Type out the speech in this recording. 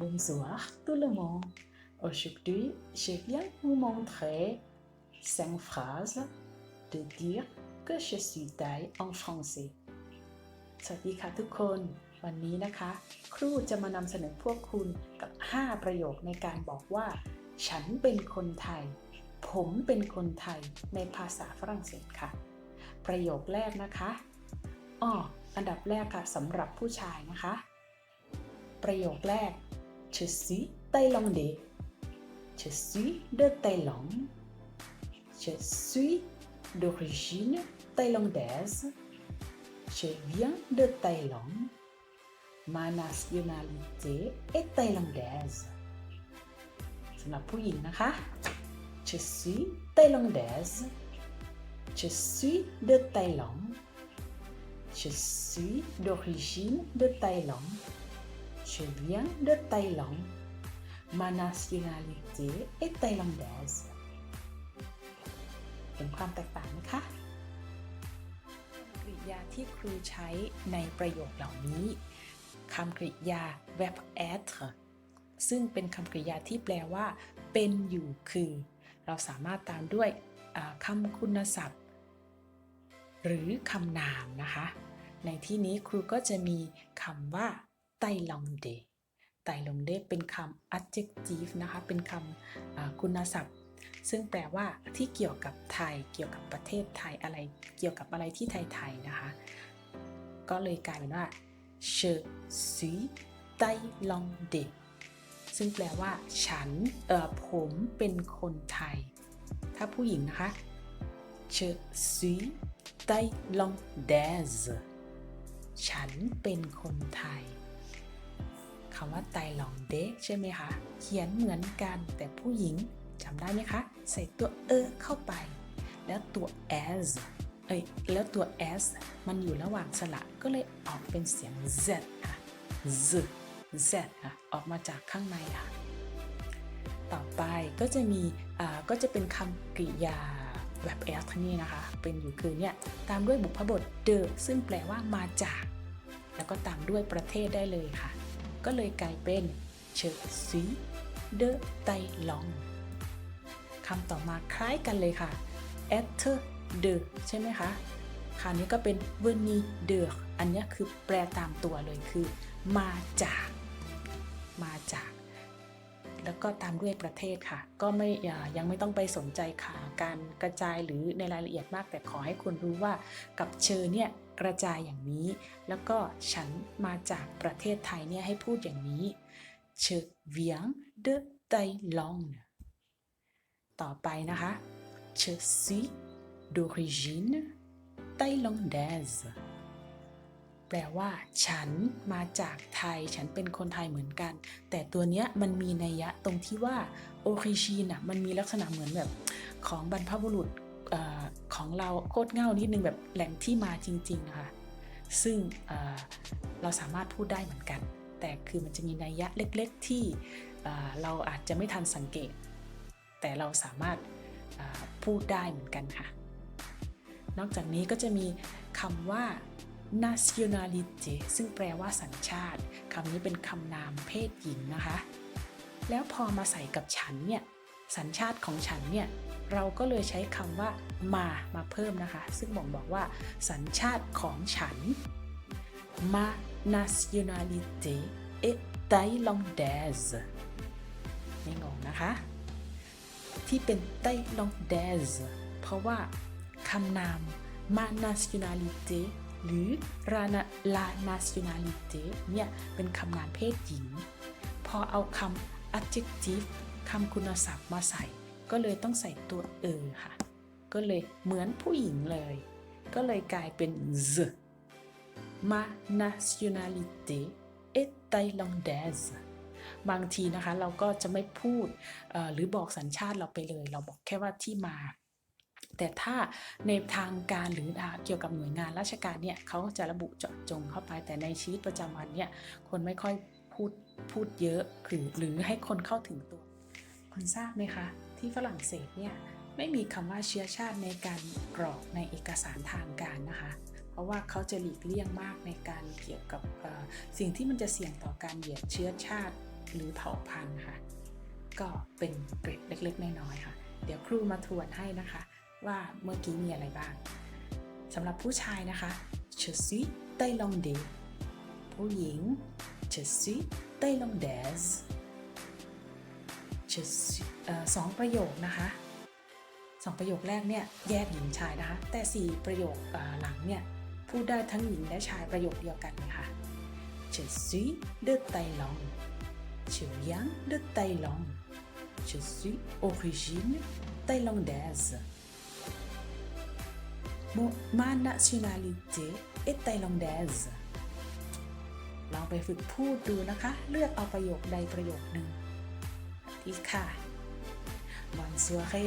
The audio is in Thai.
Bonsoir tout le monde. Aujourd'hui, je viens vous montrer cinq phrases de dire que je suis Thaï en français. สวัสดีค่ะทุกคน วันนี้นะคะ ครูจะมานำเสนอพวกคุณกับ 5 ประโยคในการบอกว่า ฉันเป็นคนไทย ผมเป็นคนไทยในภาษาฝรั่งเศสค่ะ ประโยคแรกนะคะอ้ออันดับแรกค่ะสำหรับผู้ชายนะคะ ประโยคแรก Je suis thaïlandais. Je suis de Thaïlande. Je suis d'origine thaïlandaise. Je viens de Thaïlande. Ma nationalité est thaïlandaise. Je suis thaïlandaise. Je suis de Thaïlande. Je suis d'origine de Thaïlande. Je viens de Thaïlande Ma nationalité est thaïlandaise เห็นความแตกต่างไหมคะกริยาที่ครูใช้ในประโยคเหล่านี้คำกริยา verb être ซึ่งเป็นคำกริยาที่แปลว่า เป็นอยู่คือ เราสามารถตามด้วยคำคุณศัพท์ หรือคำนามนะคะ ในที่นี้ครูก็จะมีคำว่า ไตลองเดไตลองเดเป็นคำ adjective นะคะ เป็นคำคุณศัพท์ ซึ่งแปลว่าที่เกี่ยวกับไทย เกี่ยวกับประเทศไทยอะไร เกี่ยวกับอะไรที่ไทยๆนะคะ ก็เลยกลายเป็นว่า je suis thaïlandais ซึ่งแปลว่าฉัน เออผมเป็นคนไทย ถ้าผู้หญิงนะคะ je suis thaïlandaise ฉันเป็นคนไทย คำว่าไตหลองเดใช่ไหมคะ เขียนเหมือนกันแต่ผู้หญิงจำได้ไหมคะ ใส่ตัวเออเข้าไป แล้วตัว s เอ้ยแล้วตัว s มันอยู่ระหว่างสระก็เลยออกเป็นเสียง z ค่ะ z z ค่ะออกมาจากข้างในค่ะ ต่อไปก็จะมีอ่าก็จะเป็นคำกริยาแบบ s นี่นะคะ เป็นอยู่คือเนี่ยตามด้วยบุพบท the ซึ่งแปลว่ามาจาก แล้วก็ตามด้วยประเทศได้เลยค่ะ ก็เลยกลายเป็น je suis de Thaïlande คำต่อมาคล้ายกันเลยค่ะ être de ใช่ไหมคะคราวนี้ก็เป็น venir de อันนี้คือแปลตามตัวเลยคือ มาจาก มาจาก แล้วก็ตามด้วยประเทศค่ะ ก็ไม่อ่ายังไม่ต้องไปสนใจค่ะ การกระจายหรือในรายละเอียดมาก แต่ขอให้คุณรู้ว่ากับเชอเนี่ย กระจายอย่างนี้ แล้วก็ฉันมาจากประเทศไทยเนี่ยให้พูดอย่างนี้ je viens de Thaïlande ต่อไปนะคะ je suis d'origine thaïlandaise แปลว่า ฉันมาจากไทย ฉันเป็นคนไทยเหมือนกัน แต่ตัวเนี้ยมันมีนัยยะตรงที่ว่า origin อะมันมีลักษณะเหมือนแบบของบรรพบุรุษ อของเราโคตรเง่านิดนึงแบบแหล่งที่มาจริงๆนะคะซึ่งเเราสามารถพูดได้เหมือนกัน แต่คือมันจะมีนัยยะเล็กๆที่เเราอาจจะไม่ทันสังเกต แต่เราสามารถพูดได้เหมือนกันค่ะ นอกจากนี้ก็จะมีคำว่า nationalité ซึ่งแปลว่าสัญชาติคำนี้เป็นคำนามเพศหญิงนะคะ แล้วพอมาใส่กับฉันเนี่ย สัญชาติของฉันเนี่ยเราก็เลยใช้คำว่ามามาเพิ่มนะคะ ซึ่งบอกบอกว่า สัญชาติของฉัน ma nationalité est thaïlandaise ไม่งงนะคะ ที่เป็นไตลองเดสเพราะว่าคำนาม ma nationalité หรือ la la nationalité เนี่ยเป็นคำนามเพศหญิง พอเอาคำ adjective คำคุณศัพท์มาใส่ ก็เลยต้องใส่ตัวเออค่ะ ก็เลยเหมือนผู้หญิงเลย ก็เลยกลายเป็น z ma nationalité est thaïlandaise บางทีนะคะเราก็จะไม่พูดหรือบอกสัญชาติเราไปเลย เราบอกแค่ว่าที่มา แต่ถ้าในทางการหรือเกี่ยวกับหน่วยงานราชการเนี่ยเขาจะระบุเจาะจงเข้าไปแต่ในชีวิตประจำวันเนี่ยคนไม่ค่อยพูดพูดเยอะคือหรือให้คนเข้าถึงตัว คุณทราบไหมคะ ที่ฝรั่งเศสเนี่ยไม่มีคำว่าเชื้อชาติในการกรอกในเอกสารทางการนะคะ เพราะว่าเขาจะหลีกเลี่ยงมากในการเกี่ยวกับสิ่งที่มันจะเสี่ยงต่อการเหยียดเชื้อชาติหรือเผ่าพันธุ์ค่ะ ก็เป็นเกร็ดเล็กๆ น้อยๆค่ะ เดี๋ยวครูมาทวนให้นะคะ ว่าเมื่อกี้มีอะไรบ้างสำหรับผู้ชายนะคะ je suis thaïlandais ผู้หญิง je suis thaïlandaise สองประโยคนะคะสองประโยคแรกเนี่ยแยกหญิงชายนะคะ แต่สี่ประโยคหลังเนี่ยพูดได้ทั้งหญิงและชายประโยคเดียวกันเลยค่ะ je suis de Thaïlande je viens de Thaïlande je suis origine thaïlandaise Mo- ma nationalité est thaïlandaise ลองไปฝึกพูดดูนะคะ เลือกเอาประโยคใดประโยคหนึ่ง ดีค่ะบอนสัวเร่